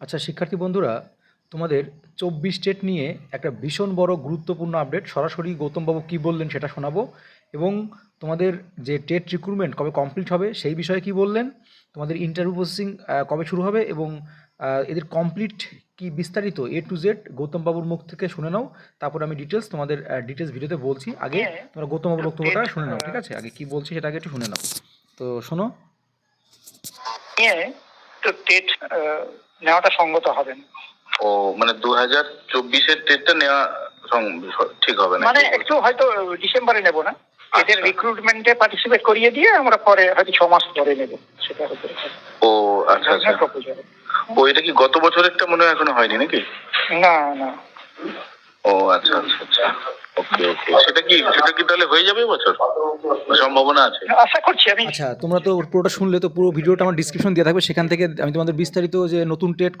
আচ্ছা শিক্ষার্থী বন্ধুরা তোমাদের চব্বিশ স্টেট নিয়ে একটা ভীষণ বড় গুরুত্বপূর্ণ আপডেট সরাসরি গৌতমবাবু কী বললেন সেটা শোনাবো। এবং তোমাদের যে টেট রিক্রুটমেন্ট কবে কমপ্লিট হবে সেই বিষয়ে কি বললেন তোমাদের ইন্টারভিউ প্রসেসিং কবে শুরু হবে এবং এদের কমপ্লিট কি বিস্তারিত এ টু জেড গৌতমবাবুর মুখ থেকে শুনে নাও। তারপর আমি ডিটেলস তোমাদের ডিটেলস ভিডিওতে বলছি। আগে তোমরা গৌতমবাবুর বক্তব্যটা শুনে নাও ঠিক আছে? আগে কি বলছি সেটা আগে একটু শুনে নাও। তো শোনো। নিয়ে তো টেট নেওয়াটা সঙ্গত হবে না। ও মানে দু হাজার চব্বিশের ডেটটা নেওয়া ঠিক হবে না। মানে একটু হয়তো ডিসেম্বরে নেব না। এদের আচ্ছা। রিক্রুটমেন্টে পার্টিসিপেট করিয়ে দিয়ে আমরা পরে হয়তো ছ মাস পরে নেব। সেটা হতে ও আচ্ছা আচ্ছা। ও এটা কি গত বছরেরটা মনে হয় এখনও হয়নি নাকি? না না। ও আচ্ছা আচ্ছা আচ্ছা। ওকে ওকে সেটা কি সেটা কি তাহলে হয়ে যাবে এবছর? সম্ভাবনা আছে। আশা করছি আমি আচ্ছা তোমরা তো পুরোটা শুনলে তো পুরো ভিডিওটা আমার ডিসক্রিপশন দেওয়া থাকবে। সেখান থেকে আমি তোমাদের বিস্তারিত যে নতুন টেট